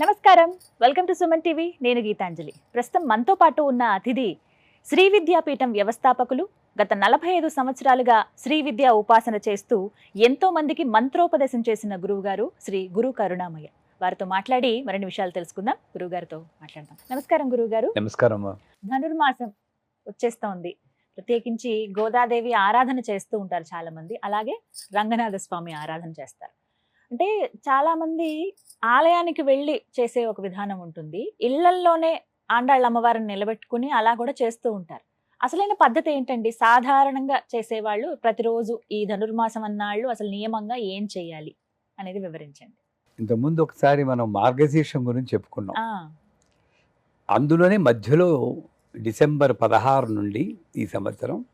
నమస్కారం. Welcome to Suman TV. నేను గీతాంజలి. ప్రస్తుతం మనతో పాటు ఉన్న అతిథి శ్రీ విద్యాపీఠం వ్యవస్థాపకులు గత నలభై ఐదు సంవత్సరాలుగా శ్రీ విద్యా ఉపాసన చేస్తూ ఎంతో మందికి మంత్రోపదేశం చేసిన గురువు గారు శ్రీ గురు కరుణామయ్య. వారితో మాట్లాడి మరిన్ని విషయాలు తెలుసుకుందాం. గురువు గారితో మాట్లాడదాం. నమస్కారం గురువు గారు. నమస్కారం ధనుర్మాసం వచ్చేస్తోంది. ప్రత్యేకించి గోదాదేవి ఆరాధన చేస్తూ ఉంటారు చాలా మంది అలాగే రంగనాథ స్వామి ఆరాధన చేస్తారు. అంటే చాలా మంది ఆలయానికి వెళ్ళి చేసే ఒక విధానం ఉంటుంది. ఇళ్ళల్లోనే ఆండాళ్ళ అమ్మవారిని నిలబెట్టుకుని అలా కూడా చేస్తూ ఉంటారు. అసలైన పద్ధతి ఏంటండి? సాధారణంగా చేసేవాళ్ళు ప్రతిరోజు ఈ ధనుర్మాసం అన్నాళ్ళు అసలు నియమంగా ఏం చేయాలి అనేది వివరించండి. ఇంతకుముందు ఒకసారి మనం మార్గశీర్షం గురించి చెప్పుకున్నాం. అందులోనే మధ్యలో డిసెంబర్ పదహారు నుండి ఈ సంవత్సరం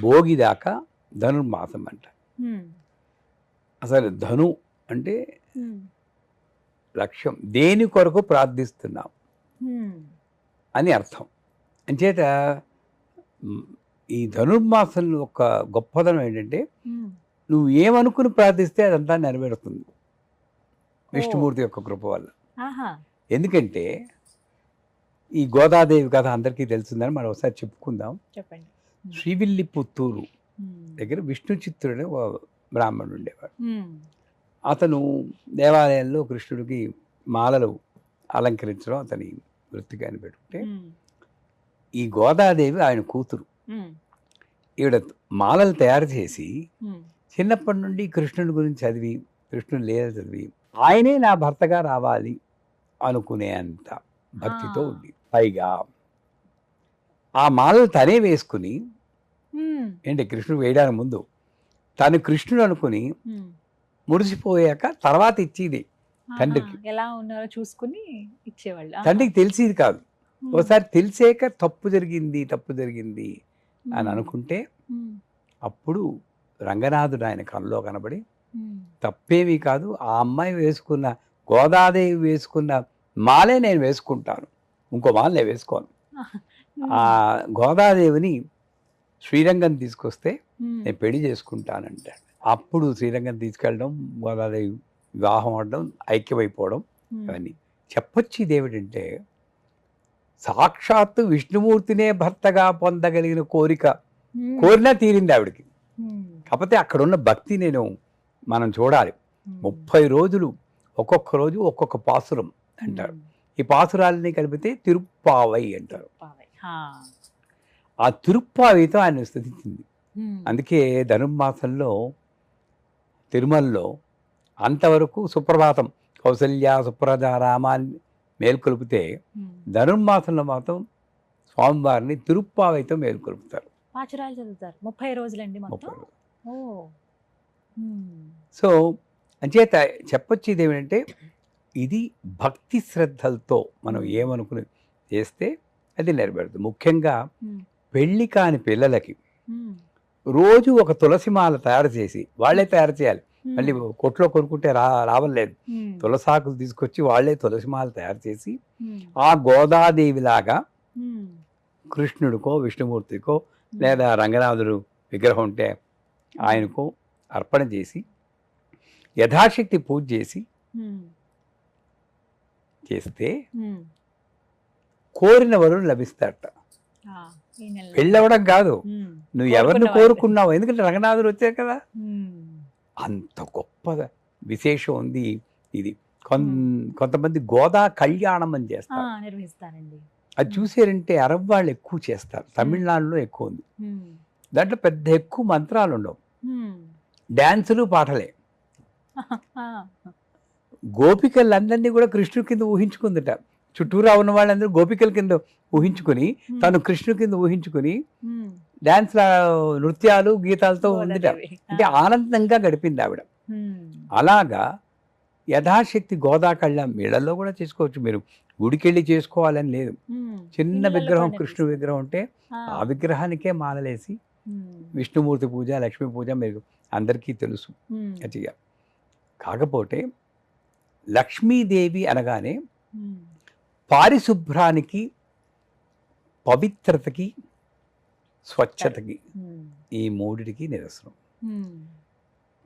భోగి దాకా ధనుర్మాసం అంట. అసలు ధను అంటే లక్ష్యం. దేని కొరకు ప్రార్థిస్తున్నాం? అని అర్థం. అంచేత ఈ ధనుర్మాసం యొక్క గొప్పదనం ఏంటంటే. నువ్వు ఏమనుకుని ప్రార్థిస్తే అదంతా నెరవేరుతుంది. విష్ణుమూర్తి యొక్క కృప వల్ల. ఎందుకంటే ఈ గోదాదేవి కథ అందరికీ తెలుస్తుందని మనం ఒకసారి చెప్పుకుందాం. చెప్పండి. శ్రీవిల్లి పుత్తూరు దగ్గర విష్ణు చిత్రుడు బ్రాహ్మణుడు ఉండేవాడు. అతను దేవాలయంలో కృష్ణుడికి మాలలు అలంకరించడం అతని వృత్తిగా అని పెట్టుకుంటే ఈ గోదాదేవి ఆయన కూతురు ఈవిడ మాలలు తయారు చేసి. చిన్నప్పటి నుండి కృష్ణుడి గురించి చదివి కృష్ణుడు లీల చదివి ఆయనే నా భర్తగా రావాలి అనుకునే అంత భక్తితో. ఉంది పైగా ఆ మాలలు తనే వేసుకుని ఏంటి కృష్ణుడు వేయడానికి ముందు తను కృష్ణుడు అనుకుని. మురిసిపోయాక తర్వాత ఇచ్చేది తండ్రికి. ఎలా ఉన్నారో చూసుకుని ఇచ్చేవాళ్ళు. తండ్రికి తెలిసేది కాదు. ఒకసారి తెలిసాక తప్పు జరిగింది తప్పు జరిగింది అని అనుకుంటే అప్పుడు రంగనాథుడు ఆయన కళ్ళలో కనబడి. తప్పేమీ కాదు ఆ అమ్మాయి వేసుకున్న గోదాదేవి వేసుకున్న మాలే నేను వేసుకుంటాను. ఇంకో మాల నేను వేసుకోను. ఆ గోదాదేవిని శ్రీరంగం తీసుకొస్తే నేను పెళ్ళి చేసుకుంటానంటాడు. అప్పుడు శ్రీరంగం తీసుకెళ్ళడం గోదాదేవి వివాహం అవడం ఐక్యమైపోవడం ఉమ్, అవన్నీ చెప్పొచ్చేది ఏమిటంటే సాక్షాత్తు విష్ణుమూర్తినే భర్తగా పొందగలిగిన కోరిక కోరినా తీరింది ఆవిడకి. కాకపోతే అక్కడున్న భక్తి నేను మనం చూడాలి. ముప్పై రోజులు ఒక్కొక్క రోజు ఒక్కొక్క పాసురం అంటారు. ఈ పాసురాలని కలిపితే తిరుప్పావై అంటారు. ఆ తిరుప్పావైతో ఆయన స్థుతించింది అందుకే ధనుర్మాసంలో తిరుమలలో అంతవరకు సుప్రభాతం. కౌసల్య సుప్రజ రామాన్ని మేల్కొల్పితే. ధనుర్మాసంలో మాత్రం స్వామివారిని తిరుప్పావైతో మేల్కొల్పుతారు. పాచురాలు చదువుతారు. ముప్పై రోజులండి మొత్తం? సో అంచేత చెప్పొచ్చేది ఏమిటంటే ఇది భక్తి శ్రద్ధలతో మనం ఏమనుకుని చేస్తే అది నెరవేరుతుంది. ముఖ్యంగా పెళ్ళి కాని పిల్లలకి రోజు ఒక తులసి మాల తయారు చేసి వాళ్ళే తయారు చేయాలి. మళ్ళీ కొట్లో కొనుక్కుంటే రా రావలేదు తులసాకులు తీసుకొచ్చి వాళ్ళే తులసి మాల తయారు చేసి ఆ గోదాదేవిలాగా కృష్ణుడికో విష్ణుమూర్తికో. లేదా రంగనాథుడు విగ్రహం ఉంటే ఆయనకు అర్పణ చేసి యథాశక్తి పూజ చేసి చేస్తే. కోరిన వరుడు లభిస్తాడట. నెలలో. పెళ్ళవడం కాదు. నువ్వు ఎవరిని కోరుకున్న వారిని. కోరుకున్నావు? ఎందుకంటే రంగనాథుడు వచ్చారు కదా. అంత గొప్ప విశేషం ఉంది ఇది. కొంతమంది గోదా కళ్యాణం అని చేస్తారు. నిర్వహిస్తారండి. అది చూసారంటే అరబ్ వాళ్ళు ఎక్కువ చేస్తారు. తమిళనాడులో ఎక్కువ ఉంది. దాంట్లో పెద్ద ఎక్కువ మంత్రాలు ఉండవు. డ్యాన్సులు పాటలే. గోపికలందరినీ కూడా కృష్ణుడి కింద ఊహించుకుందిట. చుట్టూరా ఉన్న వాళ్ళందరూ గోపికల కింద ఊహించుకుని తను కృష్ణుడి కింద ఊహించుకుని. డాన్స్ నృత్యాలు గీతాలతో ఉందిట. అంటే ఆనందంగా గడిపింది ఆవిడ. అలాగా యథాశక్తి గోదా కళ్యాణం ఇళ్ళలో కూడా చేసుకోవచ్చు మీరు. గుడికెళ్ళి చేసుకోవాలని లేదు. చిన్న విగ్రహం కూడా కృష్ణుడి విగ్రహం ఉంటే ఆ, విగ్రహానికే మాలలేసి విష్ణుమూర్తి పూజ లక్ష్మీ పూజ మీకు అందరికీ తెలుసు. చేయాలి. కాకపోతే లక్ష్మీదేవి అనగానే పారిశుభ్రానికి పవిత్రతకి స్వచ్ఛతకి ఉమ్, ఈ మూడిటికి నిదర్శనం ఉమ్,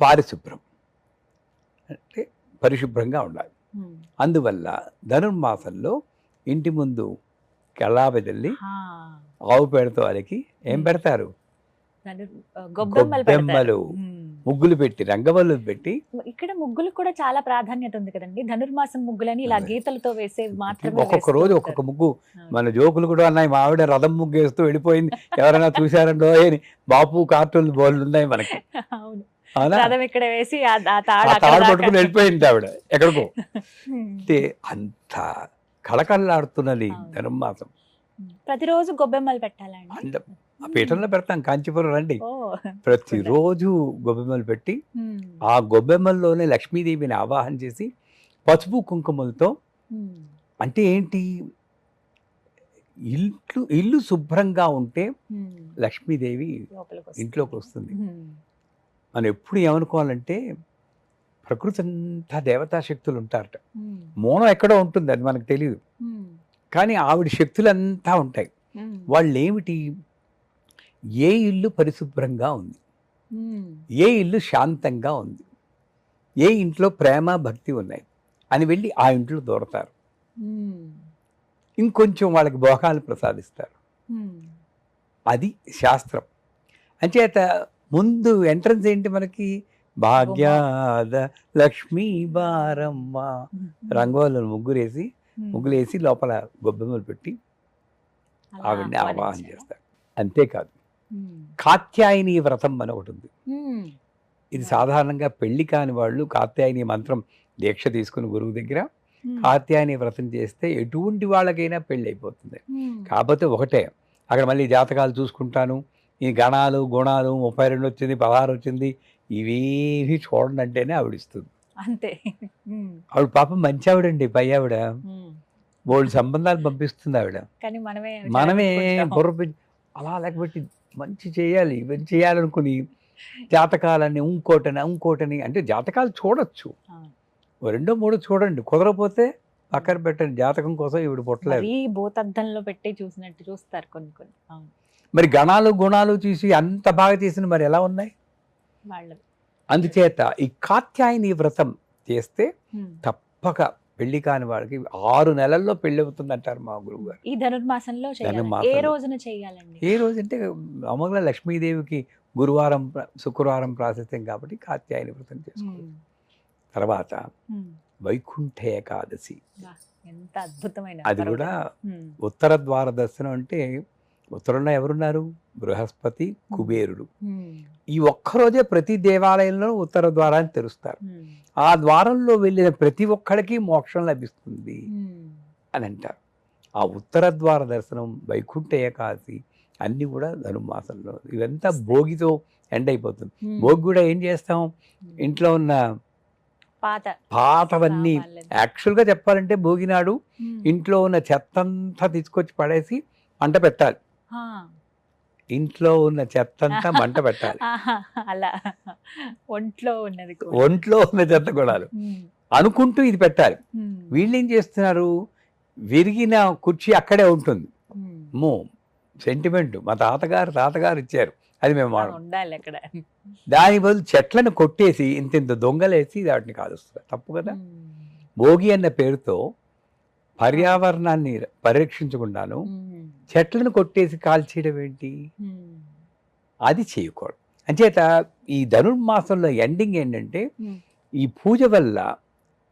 పారిశుభ్రం. అంటే పరిశుభ్రంగా ఉండాలి. ఉమ్. అందువల్ల ధనుర్మాసంలో ఇంటి ముందు కెళ్ళాబెదల్లి ఆ, ఆవు పేడతో వాళ్ళకి ఏం. పెడతారు? గొబ్బెమ్మలు. ముగ్గులు పెట్టి రంగవల్లు పెట్టి ఇక్కడ ముగ్గులకు కూడా చాలా ప్రాధాన్యత ఉంది కదండి ధనుర్మాసం ముగ్గులని ఇలా. గీతలతో వేసేవి మాత్రమే ఒక్కొక్క రోజు. ఒక్కొక్క ముగ్గు. మన జోకులు కూడా ఉన్నాయి మా ఆవిడ రథం ముగ్గు వేస్తూ వెళ్ళిపోయింది ఎవరైనా చూశారండో అని బాపు కార్టూన్ బోర్లు ఉన్నాయి మనకి అవును అవునా రథం ఇక్కడ వేసి తాడు. పట్టుకుని వెళ్ళిపోయింది ఆవిడ ఎక్కడికో. అంటే అంత కళకళలాడుతున్నది. ధనుర్మాసం ప్రతిరోజు గొబ్బెమ్మలు పెట్టాలండి ఆ పీఠంలో పెడతాం కాంచీపురం రండి ప్రతిరోజు గొబ్బెమ్మలు పెట్టి. ఆ గొబ్బెమ్మల్లోనే లక్ష్మీదేవిని ఆవాహన చేసి పసుపు కుంకుమలతో. అంటే ఏంటి ఇల్లు ఇల్లు శుభ్రంగా ఉంటే. లక్ష్మీదేవి. ఇంట్లోకి వస్తుంది. మనం ఎప్పుడు ఏమనుకోవాలంటే ప్రకృతి అంతా దేవతా శక్తులు ఉంటారట. మౌనం ఎక్కడో ఉంటుంది అది మనకు తెలియదు. కానీ ఆవిడ శక్తులంతా ఉంటాయి. ఉమ్. వాళ్ళు ఏమిటి ఏ ఇల్లు పరిశుభ్రంగా ఉంది. ఏ ఇల్లు శాంతంగా ఉంది. ఏ ఇంట్లో ప్రేమ భక్తి ఉన్నాయి అని వెళ్ళి ఆ ఇంట్లో దూరతారు. ఇంకొంచెం వాళ్ళకి భోగాలు ప్రసాదిస్తారు. అది శాస్త్రం. అంచేత ముందు ఎంట్రన్స్ ఏంటి మనకి? భాగ్యాద లక్ష్మీ బారమ్మ రంగోలు ముగ్గురేసి ఉమ్. ముగ్గులేసి లోపల గొబ్బెమ్మలు పెట్టి ఆవిడ్ని ఆవాహన? చేస్తారు అంతేకాదు. కాత్యాయని వ్రతం అని ఒకటి ఉంది. ఇది సాధారణంగా పెళ్ళి కాని వాళ్ళు కాత్యాయని మంత్రం దీక్ష తీసుకుని గురువు దగ్గర. కాత్యాయని వ్రతం చేస్తే ఎటువంటి వాళ్ళకైనా పెళ్ళి అయిపోతుంది. కాకపోతే ఒకటే అక్కడ మళ్ళీ జాతకాలు చూసుకుంటాను ఈ గణాలు గుణాలు ముప్పై రెండు వచ్చింది పదహారు వచ్చింది ఇవేవి చూడండి అంటేనే ఆవిడ ఇస్తుంది అంతే. ఆవిడ పాపం మంచి ఆవిడండి పై ఆవిడ. బోల్డ్ సంబంధాలు పంపిస్తుంది ఆవిడ. కానీ మనమే. బుర్ర అలా లేకపోతే మంచి చేయాలి ఇవన్నీ చేయాలనుకుని జాతకాలని ఇంకోటని ఇంకోటని అంటే జాతకాలు చూడొచ్చు. రెండో మూడో చూడండి. కుదరపోతే పక్కన పెట్టండి. జాతకం కోసం ఇవిడ పుట్టలేదు. భూతద్దంలో పెట్టి చూసినట్టు చూస్తారు కొన్ని కొన్ని. మరి గణాలు గుణాలు చూసి అంత బాగా చేసిన మరి ఎలా ఉన్నాయి? అందుచేత ఈ కాత్యాయని వ్రతం చేస్తే. తప్పక పెళ్ళి కాని వాళ్ళకి ఆరు నెలల్లో పెళ్ళి అవుతుంది అంటారు మా గురువు గారు ఈ ధనుర్మాసంలో చేయాలి ఏ. రోజున చేయాలండి ఏ రోజంటే అమ్మగల లక్ష్మీదేవికి గురువారం శుక్రవారం ప్రాశస్త్యం కాబట్టి కాత్యాయని వ్రతం చేసుకుంటాం. తర్వాత. వైకుంఠ ఏకాదశి ఎంత అద్భుతమైన అది. కూడా. ఉత్తర ద్వార దర్శనం అంటే ఉత్తరంలో ఎవరున్నారు బృహస్పతి కుబేరుడు. ఈ ఒక్కరోజే ప్రతి దేవాలయంలో ఉత్తర ద్వారాన్ని తెరుస్తారు. ఆ ద్వారంలో వెళ్ళిన ప్రతి ఒక్కడికి మోక్షం లభిస్తుంది. అని అంటారు ఆ ఉత్తర ద్వార దర్శనం వైకుంఠ ఏకాదశి అన్నీ కూడా ధనుర్మాసంలో ఇవంతా భోగితో ఎండ్ అయిపోతుంది. భోగి కూడా ఏం చేస్తాం ఇంట్లో ఉన్న పాత పాతవన్నీ. యాక్చువల్గా చెప్పాలంటే భోగినాడు. ఇంట్లో ఉన్న చెత్తంతా తీసుకొచ్చి పడేసి మంట పెట్టాలి. ఇంట్లో ఉన్న చెత్తంతా మంట పెట్టాలి అలా ఒంట్లో ఉన్నది. ఒంట్లో ఉన్న చెత్త కూడా. అనుకుంటూ ఇది పెట్టాలి. వీళ్ళు ఏం చేస్తున్నారు విరిగిన కుర్చీ అక్కడే ఉంటుంది. మో సెంటిమెంట్ మా తాతగారు తాతగారు ఇచ్చారు అది మేము ఉండాలి అక్కడ దాని బదులు చెట్లను కొట్టేసి ఇంత ఇంత దొంగలేసి వాటిని కాలుస్తారు తప్పు కదా. భోగి అన్న పేరుతో పర్యావరణాన్ని పరిరక్షించకుండాను. చెట్లను కొట్టేసి కాల్చేయడం ఏంటి. అది చేయకూడదు అంచేత ఈ ధనుర్మాసంలో ఎండింగ్ ఏంటంటే. ఈ పూజ వల్ల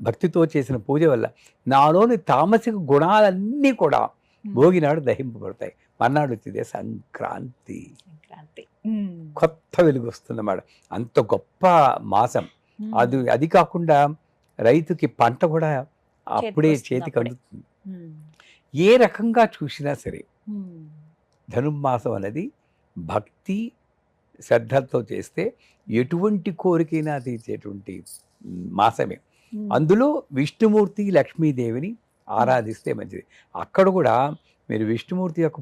భక్తితో చేసిన పూజ వల్ల నాలోని తామసిక గుణాలన్నీ కూడా. భోగినాడు దహింపబడతాయి మర్నాడు వచ్చిందే సంక్రాంతి. కొత్త వెలుగు వస్తుందన్నమాట అంత గొప్ప మాసం. అది అది కాకుండా రైతుకి పంట కూడా అప్పుడే చేతికి. అందుతుంది. ఏ రకంగా చూసినా సరే. ధనుర్మాసం అనేది భక్తి శ్రద్ధలతో చేస్తే ఎటువంటి కోరికైనా తీర్చేటువంటి మాసమే. అందులో విష్ణుమూర్తి లక్ష్మీదేవిని ఆరాధిస్తే మంచిది అక్కడ కూడా మీరు విష్ణుమూర్తి యొక్క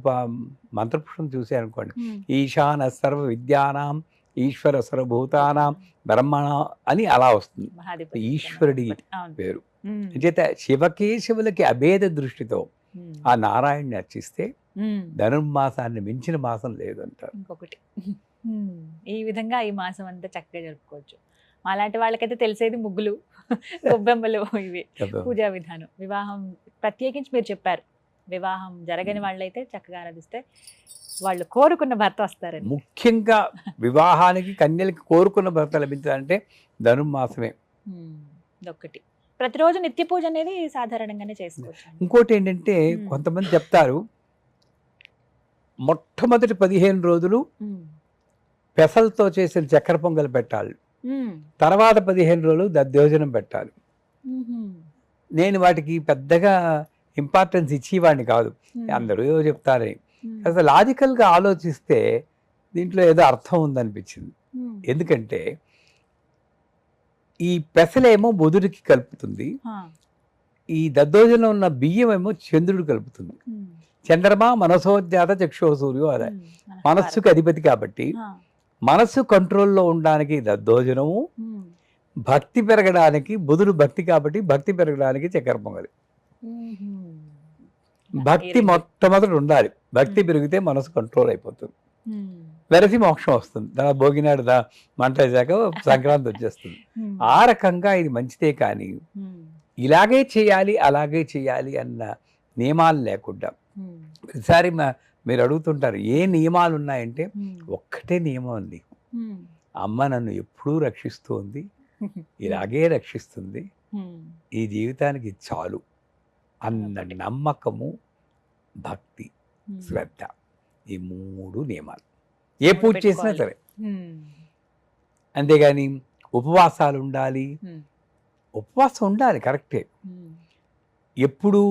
మంత్రపుష్పం చూశారనుకోండి. ఈశాన సర్వ విద్యానాం ఈశ్వర సర్వభూతానాం బ్రహ్మణ అని అలా వస్తుంది ఈశ్వరుడి. పేరు ఉమ్. చేత శివకేశవులకి అభేద దృష్టితో. ఆ నారాయణ్ణి అర్చిస్తే. ధనుర్మాసాన్ని మించిన మాసం లేదు అంటారు ఇంకొకటి. ఈ విధంగా ఈ మాసం అంతా చక్కగా జరుపుకోవచ్చు. అలాంటి వాళ్ళకైతే తెలిసేది ముగ్గులు గొబ్బెమ్మలు ఇవి. పూజా విధానం. వివాహం ప్రత్యేకించి మీరు చెప్పారు. వివాహం జరగని వాళ్ళైతే చక్కగా ఆరాధిస్తే వాళ్ళు కోరుకున్న భర్త వస్తారని. ముఖ్యంగా వివాహానికి కన్యలకి కోరుకున్న భర్త లభించాలంటే ధనుర్మాసమే ఇదొక్కటి. ప్రతిరోజు నిత్య పూజ అనేది సాధారణంగానే చేసుకోవచ్చు ఇంకోటి ఏంటంటే. కొంతమంది చెప్తారు మొట్టమొదటి పదిహేను రోజులు పెసలతో చేసిన చక్కెర పొంగల్ పెట్టాలి. తర్వాత పదిహేను రోజులు దద్దోజనం పెట్టాలి. నేను వాటికి పెద్దగా ఇంపార్టెన్స్ ఇచ్చేవాడిని కాదు. అందరూ చెప్తారని అసలు లాజికల్గా ఆలోచిస్తే దీంట్లో ఏదో అర్థం ఉందనిపించింది. ఎందుకంటే ఈ పెసలేమో బుధుడికి కలుపుతుంది. ఈ దద్దోజనం ఉన్న బియ్యం ఏమో చంద్రుడు కలుపుతుంది. చంద్రమా మనసోజ్ఞాత చక్షో సూర్యో అదే. మనస్సుకు అధిపతి కాబట్టి మనస్సు కంట్రోల్లో ఉండడానికి దద్దోజనము భక్తి పెరగడానికి బుధుడు భక్తి కాబట్టి భక్తి పెరగడానికి చక్కెర పొంగలి. భక్తి మొట్టమొదటి ఉండాలి. భక్తి. పెరిగితే మనసు కంట్రోల్ అయిపోతుంది. వెరసి మోక్షం వస్తుంది. దాని భోగినాడు దా మంట వేసాక సంక్రాంతి వచ్చేస్తుంది. ఆ రకంగా ఇది మంచిదే కానీ ఇలాగే చేయాలి అలాగే చేయాలి అన్న నియమాలు లేకుండా ప్రతిసారి మా- మీరు అడుగుతుంటారు ఏ నియమాలు ఉన్నాయంటే ఒక్కటే నియమం ఉంది అమ్మ నన్ను ఎప్పుడూ రక్షిస్తుంది ఇలాగే రక్షిస్తుంది. ఈ జీవితానికి చాలు. అన్న నమ్మకము భక్తి శ్రద్ధ ఈ మూడు నియమాలు. ఏ పూజ చేసినా. సరే. అంతేగాని ఉపవాసాలు ఉండాలి. ఉపవాసం ఉండాలి కరెక్టే. ఎప్పుడు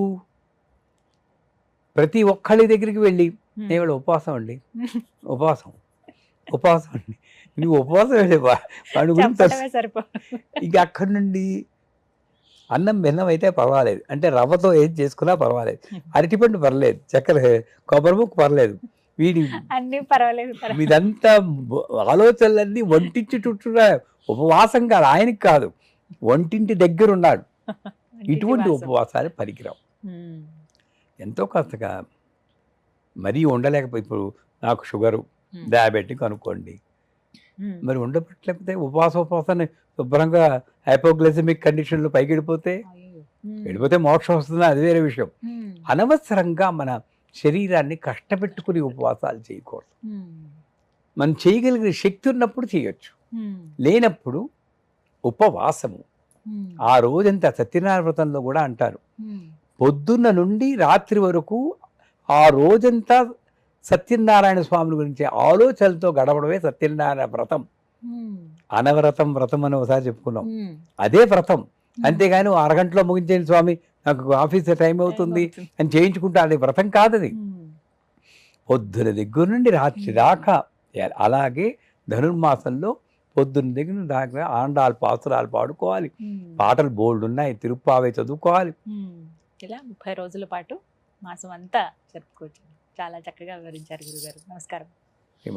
ప్రతి ఒక్కళ్ళ దగ్గరికి వెళ్ళి. నేను ఉపవాసం అండి? ఉపవాసం. ఉపవాసం అండి. నువ్వు ఉపవాసం వెళ్ళి వా- వాడి గురించి తెలుసు. చెప్పడమే సరిపో ఇక అక్కడి నుండి అన్నం బెల్లం అయితే పర్వాలేదు. అంటే రవ్వతో ఏం చేసుకున్నా పర్వాలేదు. అరటిపండు పర్లేదు. చక్కెర కొబ్బరి ముక్కు పర్లేదు. వీడి అన్ని పర్వాలేదు పర్వాలేదు. మీదంతా బ- ఆలోచనలన్నీ వంటించి చుట్టూ ఉపవాసం కాదు ఆయనకి కాదు. వంటింటి దగ్గర ఉన్నాడు ఇటువంటి వాసం. ఉపవాసాలు పనికిరావు ఉమ్, ఎంతో కాస్తగా మరీ ఉండలేకపోయి ఇప్పుడు నాకు షుగరు డయాబెటిక్ అనుకోండి. మరి ఉండబట్టలేకపోతే ఉపవాస ఉపవాసాన్ని శుభ్రంగా హైపోగ్లైసమిక్ కండిషన్లో పైకి వెళ్ళిపోతే వెళ్ళిపోతే మోక్షం వస్తుంది? అది వేరే విషయం. అనవసరంగా మన శరీరాన్ని కష్టపెట్టుకుని ఉపవాసాలు చేయకూడదు. మనం చేయగలిగిన శక్తి ఉన్నప్పుడు చేయొచ్చు. లేనప్పుడు ఉపవాసము. ఆ రోజంతా సత్యనారాయణ వ్రతంలో కూడా అంటారు. పొద్దున్న నుండి రాత్రి వరకు ఆ రోజంతా సత్యనారాయణ స్వామి గురించి ఆలోచనలతో గడపడమే సత్యనారాయణ వ్రతం. ఉమ్, అనవరతం వ్రతం అని ఒకసారి చెప్పుకున్నాం. ఉమ్, అదే వ్రతం. అంతేగాని అరగంటలో ముగించేది స్వామి నాకు ఆఫీస్ టైం అవుతుంది అని చేయించుకుంటా అది వ్రతం కాదు అది ఉమ్, పొద్దున దగ్గర నుండి రాత్రి దాకా. అలాగే ధనుర్మాసంలో పొద్దున్న దగ్గర నుండి దాకా ఆండాలు పాసురాలు పాడుకోవాలి పాటలు బోల్డ్ ఉన్నాయి తిరుప్పావే చదువుకోవాలి. ఇలా ముప్పై రోజుల పాటు మాసం అంతా జరుపుకోవచ్చు. చాలా చక్కగా వివరించారు గురుగారు. నమస్కారం. ఈ